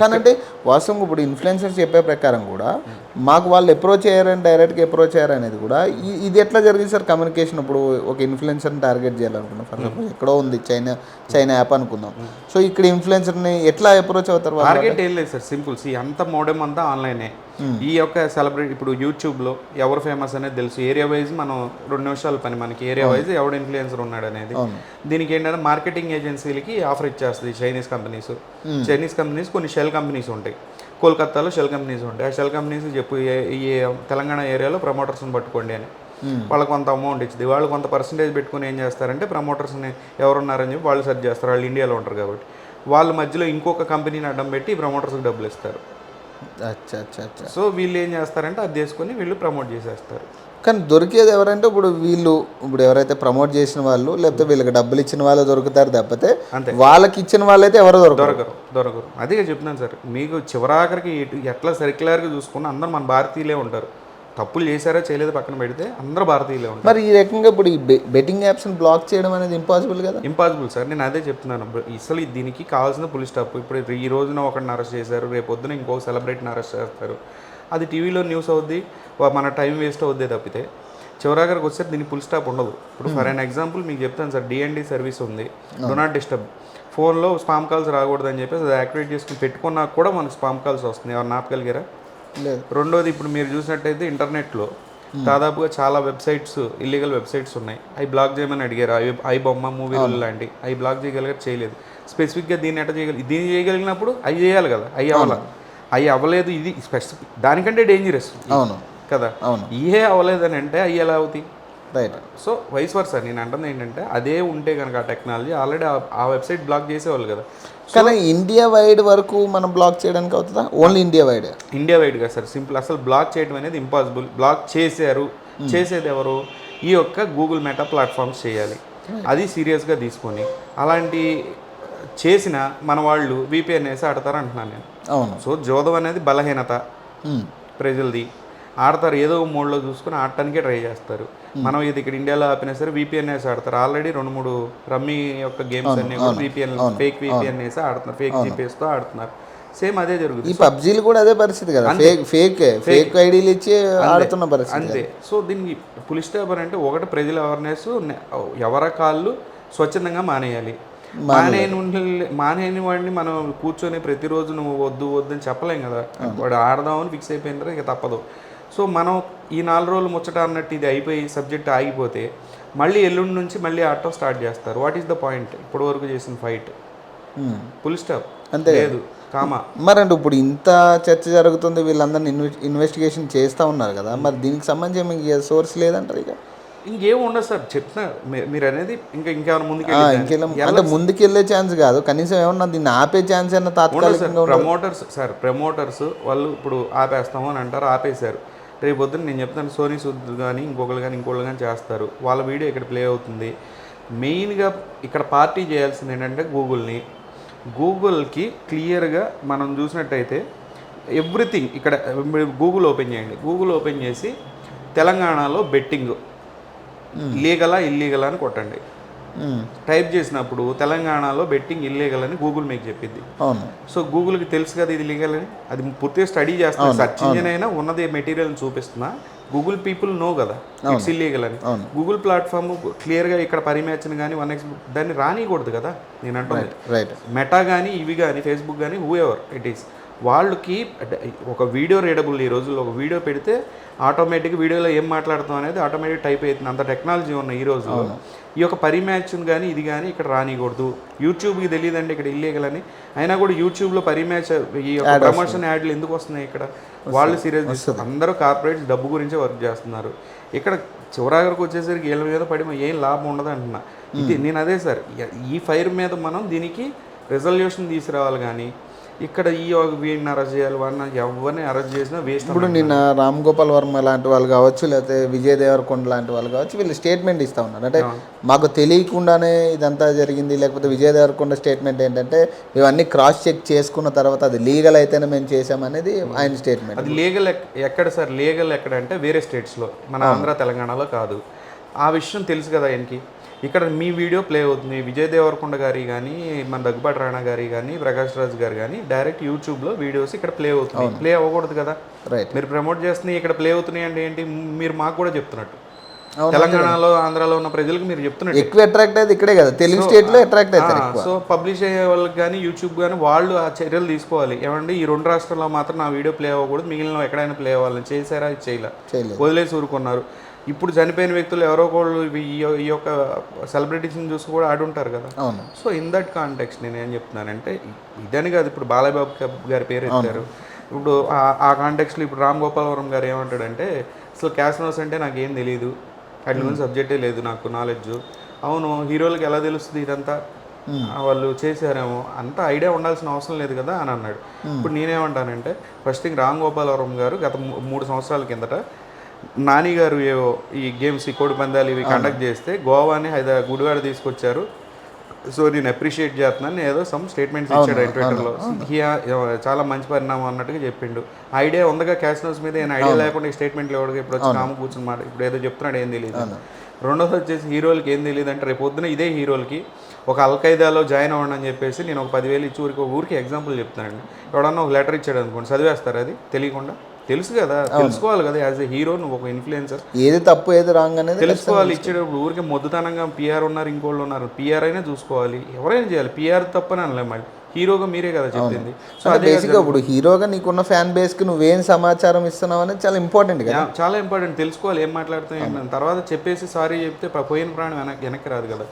కానీ అంటే వాస్తవంగా ఇప్పుడు ఇన్ఫ్లుయెన్సర్స్ చెప్పే ప్రకారం కూడా మాకు వాళ్ళు అప్రోచ్ అయ్యారని డైరెక్ట్గా అప్రోచ్ అయ్యారు అనేది కూడా ఈ- ఇది ఎట్లా జరిగింది సార్? కమ్యూనికేషన్ ఇప్పుడు ఒక ఇన్ఫ్లుయెన్సర్ని టార్గెట్ చేయాలనుకున్నాం. ఫర్ ఎగ్జాంపుల్ ఎక్కడో ఉంది చైనా చైనా యాప్ అనుకుందాం. సో ఇక్కడ ఇన్ఫ్లుయెన్సర్ని ఎట్లా అప్రోచ్ అవుతారు టార్గెట్ ఏం లేదు సార్ సింపుల్ సి అంత మోడెం అంతా ఆన్లైనే ఈ యొక్క సెలబ్రిటీ ఇప్పుడు యూట్యూబ్లో ఎవరు ఫేమస్ అనేది తెలుసు. ఏరియా వైజ్ మనం రెండు నిమిషాల పని మనకి. ఏరియా వైజ్ ఎవడు ఇన్ఫ్లుయెన్సర్ ఉన్నాడు అనేది. దీనికి ఏంటంటే మార్కెటింగ్ ఏజెన్సీలకి ఆఫర్ ఇచ్చేస్తుంది చైనీస్ కంపెనీస్ చైనీస్ కంపెనీస్ కొన్ని షెల్ కంపెనీస్ ఉంటాయి. కోల్కతాలో షెల్ కంపెనీస్ ఉంటాయి. ఆ షెల్ కంపెనీస్ చెప్పు ఈ తెలంగాణ ఏరియాలో ప్రమోటర్స్ని పట్టుకోండి అని. వాళ్ళకి కొంత అమౌంట్ ఇచ్చింది. వాళ్ళు కొంత పర్సంటేజ్ పెట్టుకుని ఏం చేస్తారంటే ప్రమోటర్స్ని ఎవరున్నారని చెప్పి వాళ్ళు సెర్చ్ చేస్తారు. వాళ్ళు ఇండియాలో ఉంటారు కాబట్టి. వాళ్ళ మధ్యలో ఇంకొక కంపెనీని అడ్డం పెట్టి ప్రమోటర్స్కి డబ్బులు ఇస్తారు. అచ్చా అచ్చా అచ్చా. సో వీళ్ళు ఏం చేస్తారంటే అది తీసుకొని వీళ్ళు ప్రమోట్ చేసేస్తారు. కానీ దొరికేది ఎవరంటే ఇప్పుడు వీళ్ళు ఇప్పుడు ఎవరైతే ప్రమోట్ చేసిన వాళ్ళు లేకపోతే వీళ్ళకి డబ్బులు ఇచ్చిన వాళ్ళు దొరుకుతారు తప్పితే అంతే. వాళ్ళకి ఇచ్చిన వాళ్ళైతే ఎవరు దొరకరు? దొరకరు దొరకరు. అదే చెప్తున్నాను సార్ మీకు చివరాఖరికి ఎటు- ఎట్లా సర్క్యులర్గా చూసుకున్నా అందరూ మన భారతీయులే ఉంటారు. తప్పులు చేశారా చేయలేదో పక్కన పెడితే అందరూ భారతీయులే ఉంటారు. మరి ఈ రకంగా ఇప్పుడు ఈ బెట్టింగ్ యాప్స్ని బ్లాక్ చేయడం అనేది ఇంపాసిబుల్ కదా? ఇంపాసిబుల్ సార్ నేను అదే చెప్తున్నాను. అసలు దీనికి కావాల్సిన పులి స్టాప్ ఇప్పుడు ఈ రోజున ఒకరిని అరెస్ట్ చేశారు రేపు పొద్దున ఇంకో సెలబ్రిటీని అరెస్ట్ చేస్తారు. అది టీవీలో న్యూస్ అవుద్ది మన టైం వేస్ట్ అవుద్ది తప్పితే. చివరాఖరికి వస్తే దీనికి ఫుల్ స్టాప్ ఉండదు. ఇప్పుడు ఫర్ అన్ ఎగ్జాంపుల్ మీకు చెప్తాను సార్ డిఎన్డి సర్వీస్ ఉంది. డో నాట్ డిస్టర్బ్ ఫోన్లో స్పామ్ కాల్స్ రాకూడదని చెప్పేసి అది యాక్టివేట్ చేసుకుని పెట్టుకున్నా కూడా మనకు స్పామ్ కాల్స్ వస్తుంది ఎవరు ఆపగలిగారా? లేదు రెండోది ఇప్పుడు మీరు చూసినట్టయితే ఇంటర్నెట్లో దాదాపుగా చాలా వెబ్సైట్స్ ఇల్లీగల్ వెబ్సైట్స్ ఉన్నాయి. అవి బ్లాక్ చేయమని అడిగారు. అవి ఐ బొమ్మ మూవీలు లాంటి అవి బ్లాక్ చేయగలిగారు చేయలేదు. స్పెసిఫిక్గా దీన్ని ఎట్లా చేయగలి దీన్ని చేయగలిగినప్పుడు అవి చేయాలి కదా. అవి అవ్వాలి? అవి అవ్వలేదు ఇది స్పెసిఫిక్ దానికంటే డేంజరస్ అవును. కదా. అవును. ఇవే అవ్వలేదని అంటే అవి ఎలా అవుతాయి? రైట్ సో వైస్ వర్సా నేను అంటుంది ఏంటంటే అదే ఉంటే కనుక ఆ టెక్నాలజీ ఆల్రెడీ ఆ వెబ్సైట్ బ్లాక్ చేసేవాళ్ళు కదా. కానీ ఇండియా వైడ్ వరకు మనం బ్లాక్ చేయడానికి అవుతుందా? ఓన్లీ ఇండియా వైడ్ ఇండియా వైడ్గా సార్. సింపుల్ అసలు బ్లాక్ చేయడం అనేది ఇంపాసిబుల్ బ్లాక్ చేశారు. చేసేది ఎవరు? ఈ యొక్క గూగుల్ మెటా ప్లాట్ఫామ్స్ చేయాలి. అది సీరియస్గా తీసుకొని అలాంటి చేసిన మన వాళ్ళు విపిఎన్ వేసి ఆడతారు అంటున్నాను నేను. అవును. సో జోదం అనేది బలహీనత. ఉమ్. ప్రజలది. ఆడతారు. ఏదో ఒక మోడ్లో చూసుకొని ఆడటానికే ట్రై చేస్తారు. మనం ఇది ఇక్కడ ఇండియాలో ఆపినా సరే విపిఎన్ వేసి ఆడతారు. ఆల్రెడీ రెండు మూడు రమ్మీ యొక్క గేమ్స్ అన్ని కూడా విపిఎన్ ఫేక్ విపిఎన్ వేసి ఆడుతున్నారు. ఫేక్ జీపీఎస్తో ఆడుతున్నారు. సేమ్ అదే ఈ జరుగుతుంది పబ్జీలు కూడా అదే పరిస్థితి కదా. ఫేక్ ఫేక్ ఫేక్ ఐడీలు ఇచ్చి ఆడుతున్న పరిస్థితి అంతే. సో దీనికి పులిస్ స్టాపర్ అంటే ఒకటి ప్రజల అవేర్నెస్ ఎవర కాళ్ళు స్వచ్ఛందంగా మానేయాలి. మానేయని మానేయని వాడిని మనం కూర్చొని ప్రతిరోజు నువ్వు వద్దు వద్దు అని చెప్పలేం కదా. వాడు ఆడదామని ఫిక్స్ అయిపోయిన తర్వాత ఇక తప్పదు. సో మనం ఈ నాలుగు రోజులు ముచ్చట అన్నట్టు ఇది అయిపోయి సబ్జెక్ట్ ఆగిపోతే మళ్ళీ ఎల్లుండి నుంచి మళ్ళీ ఆడటం స్టార్ట్ చేస్తారు. వాట్ ఈస్ ద పాయింట్ ఇప్పటి వరకు చేసిన ఫైట్. పుల్ స్టాప్ అంతే లేదు. కామా. మరి అంటే ఇప్పుడు ఇంత చర్చ జరుగుతుంది వీళ్ళందరినీ ఇన్వె ఇన్వెస్టిగేషన్ చేస్తూ ఉన్నారు కదా. మరి దీనికి సంబంధించి మీకు సోర్స్ లేదంటారు ఇక? ఇంకేం ఉండదు సార్. చెప్తున్నా. మీరు అనేది ఇంకా ఇంకేమైనా ముందుకు అంటే ముందుకు వెళ్ళే ఛాన్స్ కాదు. కనీసం ఏమన్నా దీన్ని ఆపే ఛాన్స్ అయినా తాత్కాలికంగా. Promoters sir. ప్రమోటర్స్ వాళ్ళు ఇప్పుడు ఆపేస్తాము అని అంటారు. ఆపేశారు. రేపు పొద్దున్న నేను చెప్తాను సోనీ సూద్ కానీ ఇంకొకరు కానీ ఇంకోళ్ళు కానీ చేస్తారు. వాళ్ళ వీడియో ఇక్కడ ప్లే అవుతుంది. మెయిన్గా ఇక్కడ పార్టీ చేయాల్సింది ఏంటంటే గూగుల్ని గూగుల్కి క్లియర్గా మనం చూసినట్టయితే ఎవ్రీథింగ్ ఇక్కడ గూగుల్ ఓపెన్ చేయండి. గూగుల్ ఓపెన్ చేసి తెలంగాణలో బెట్టింగ్ లీగలా ఇల్లీగలా అని కొట్టండి. టైప్ చేసినప్పుడు తెలంగాణలో బెట్టింగ్ ఇల్లీగల్ అని గూగుల్ మీకు చెప్పింది. అవును. సో గూగుల్కి తెలుసు కదా ఇది లీగల్ అని? అది పూర్తిగా స్టడీ చేస్తున్నా సర్చ్ ఇంజిన్ అయినా ఉన్నది మెటీరియల్ చూపిస్తున్నా గూగుల్ పీపుల్ నో కదా ఇట్స్ ఇల్లీగల్ అని. గూగుల్ ప్లాట్ఫామ్ క్లియర్గా ఇక్కడ పరిమ్యాచ్ని కానీ వన్ ఎక్స్ దాన్ని రానియకూడదు కదా నేను రైట్ మెటా కానీ ఇవి కానీ ఫేస్బుక్ కానీ హూ ఎవర్ ఇట్ ఈస్ వాళ్ళకి ఒక వీడియో రీడబుల్ ఈ రోజుల్లో ఒక వీడియో పెడితే ఆటోమేటిక్ వీడియోలో ఏం మాట్లాడుతాం అనేది ఆటోమేటిక్ టైప్ అవుతుంది. అంత టెక్నాలజీ ఉన్న ఈ రోజుల్లో. ఈ యొక్క పరిమ్యాచ్ని కానీ ఇది కానీ ఇక్కడ రానికూడదు. యూట్యూబ్కి తెలియదండి ఇక్కడ ఇల్లీగల్ అని. అయినా కూడా యూట్యూబ్లో పరిమ్యాచ్ ఈ యొక్క ప్రమోషన్ యాడ్లు ఎందుకు వస్తున్నాయి ఇక్కడ? వాళ్ళు సీరియస్ అందరూ కార్పొరేట్స్ డబ్బు గురించే వర్క్ చేస్తున్నారు. ఇక్కడ చివరాగరకు వచ్చేసరికి వీళ్ళ మీద పడి ఏం లాభం ఉండదు అంటున్నా. ఇది నేను అదే సార్ ఈ ఫైర్ మీద మనం దీనికి రెజల్యూషన్ తీసుకురావాలి కానీ ఇక్కడ ఈ వీడిని అరెస్ట్ చేయాలి వాడిని ఎవరిని అరెస్ట్ చేసినా వేస్ట్ ఇప్పుడు నిన్న రామ్ గోపాల్ వర్మ లాంటి వాళ్ళు కావచ్చు లేకపోతే విజయ్ దేవరకొండ లాంటి వాళ్ళు కావచ్చు వీళ్ళు స్టేట్మెంట్ ఇస్తా ఉన్నారు. అంటే మాకు తెలియకుండానే ఇదంతా జరిగింది లేకపోతే విజయ్ దేవరకొండ స్టేట్మెంట్ ఏంటంటే ఇవన్నీ క్రాస్ చెక్ చేసుకున్న తర్వాత అది లీగల్ అయితేనే మేము చేసామనేది ఆయన స్టేట్మెంట్ అది లీగల్ ఎక్కడ సార్? లీగల్ ఎక్కడ అంటే వేరే స్టేట్స్లో మన ఆంధ్ర తెలంగాణలో కాదు. ఆ విషయం తెలుసు కదా ఆయనకి? ఇక్కడ మీ వీడియో ప్లే అవుతుంది. విజయ్ దేవరకొండ గారి కానీ మన దగ్గుబాటి రాణా గారి కానీ ప్రకాష్ రాజ్ గారు కానీ డైరెక్ట్ యూట్యూబ్లో వీడియోస్ ఇక్కడ ప్లే అవుతుంది ప్లే అవ్వకూడదు కదా? మీరు ప్రమోట్ చేస్తున్నాయి ఇక్కడ ప్లే అవుతున్నాయి అంటే ఏంటి? మీరు మాకు కూడా చెప్తున్నట్టు. తెలంగాణలో ఆంధ్రాలో ఉన్న ప్రజలకు మీరు చెప్తున్నట్టు. ఎక్కువ అట్రాక్ట్ అయ్యేది ఇక్కడే కదా. తెలుగు స్టేట్లో అట్రాక్ట్ అవుతారు సో పబ్లిష్ అయ్యే వాళ్ళకి కానీ యూట్యూబ్ కానీ వాళ్ళు ఆ చర్యలు తీసుకోవాలి. ఏమండి? ఈ రెండు రాష్ట్రాల్లో మాత్రం నా వీడియో ప్లే అవ్వకూడదు. మిగిలిన ఎక్కడైనా ప్లే అవ్వాలని చేశారా? చేయలే? వదిలేసి ఊరుకున్నారు. ఇప్పుడు చనిపోయిన వ్యక్తులు ఎవరో ఒకళ్ళు ఈ యొక్క సెలబ్రిటీస్ని చూసి కూడా ఆడుంటారు కదా. అవును. సో ఇన్ దట్ కాంటెక్స్ నేను ఏం చెప్తున్నానంటే ఇదని కాదు ఇప్పుడు బాలయ్యబాబు గా- గారి పేరు ఎత్తారు. ఇప్పుడు ఆ- కాంటెక్స్లో ఇప్పుడు రామ్ గోపాలవరం గారు ఏమంటాడంటే అసలు క్యాస్నోస్ అంటే నాకు ఏం తెలియదు వాటి గురించి సబ్జెక్టే లేదు నాకు నాలెడ్జ్. అవును హీరోలకి ఎలా తెలుస్తుంది ఇదంతా? వాళ్ళు చేశారేమో. అంత ఐడియా ఉండాల్సిన అవసరం లేదు కదా అని అన్నాడు. ఇప్పుడు నేనేమంటానంటే ఫస్ట్ థింగ్ రామ్ గోపాలవరం గారు గత మూడు సంవత్సరాల కిందట నాని గారు ఏవో ఈ గేమ్స్ ఈ కోడి పందాలు ఇవి కండక్ట్ చేస్తే గోవాని హైదరాబాద్ గుడివాడ తీసుకొచ్చారు. సో నేను అప్రిషియేట్ చేస్తున్నాను. నేను ఏదో సమ్ స్టేట్మెంట్స్ ఇచ్చాడు ట్విట్టర్లో చాలా మంచి పరిణామం అన్నట్టుగా చెప్పిండు. ఐడియా ఉందిగా క్యాసినోస్ మీద? ఏం ఐడియా లేకుండా ఈ స్టేట్మెంట్లు ఎవరికి ఇప్పుడు వచ్చి కాము కూర్చుని మాట? ఇప్పుడు ఏదో చెప్తున్నాడు ఏం తెలియదు రెండోది వచ్చేసి హీరోలకి ఏం తెలియదు అంటే రేపు పొద్దున ఇదే హీరోలకి ఒక అల్ఖైదాలో జాయిన్ అవ్వండి అని చెప్పేసి నేను ఒక పదివేలు ఇచ్చి ఊరికి ఒక ఊరికి ఎగ్జాంపుల్ చెప్తానండి ఎవడన్నా ఒక లెటర్ ఇచ్చాడు అనుకోండి చదివేస్తారు అది? తెలియకుండా? తెలుసు కదా తెలుసుకోవాలి కదా యాజ్ ఎ హీరో నువ్వు ఒక ఇన్ఫ్లుయెన్సర్ ఏది తప్పు ఏది రాంగ్ అనేది తెలుసుకోవాలి ఇచ్చేటప్పుడు ఊరికే మొద్దుతనంగా పిఆర్ ఉన్నారు ఇంకోళ్ళు ఉన్నారు పిఆర్ అయినా చూసుకోవాలి ఎవరైనా చేయాలి పిఆర్ తప్పని అనలే మళ్ళీ హీరోగా మీరే కదా చెప్పింది. సో బేసిక్గా ఇప్పుడు హీరోగా నీకున్న ఫ్యాన్ బేస్కి నువ్వేం సమాచారం ఇస్తున్నావు అనేది చాలా ఇంపార్టెంట్ కదా. చాలా ఇంపార్టెంట్ తెలుసుకోవాలి ఏం మాట్లాడుతున్నాయి. తర్వాత చెప్పేసి సారీ చెప్తే పోయిన ప్రాణం వెనక్కి వెనక్కి రాదు కదా.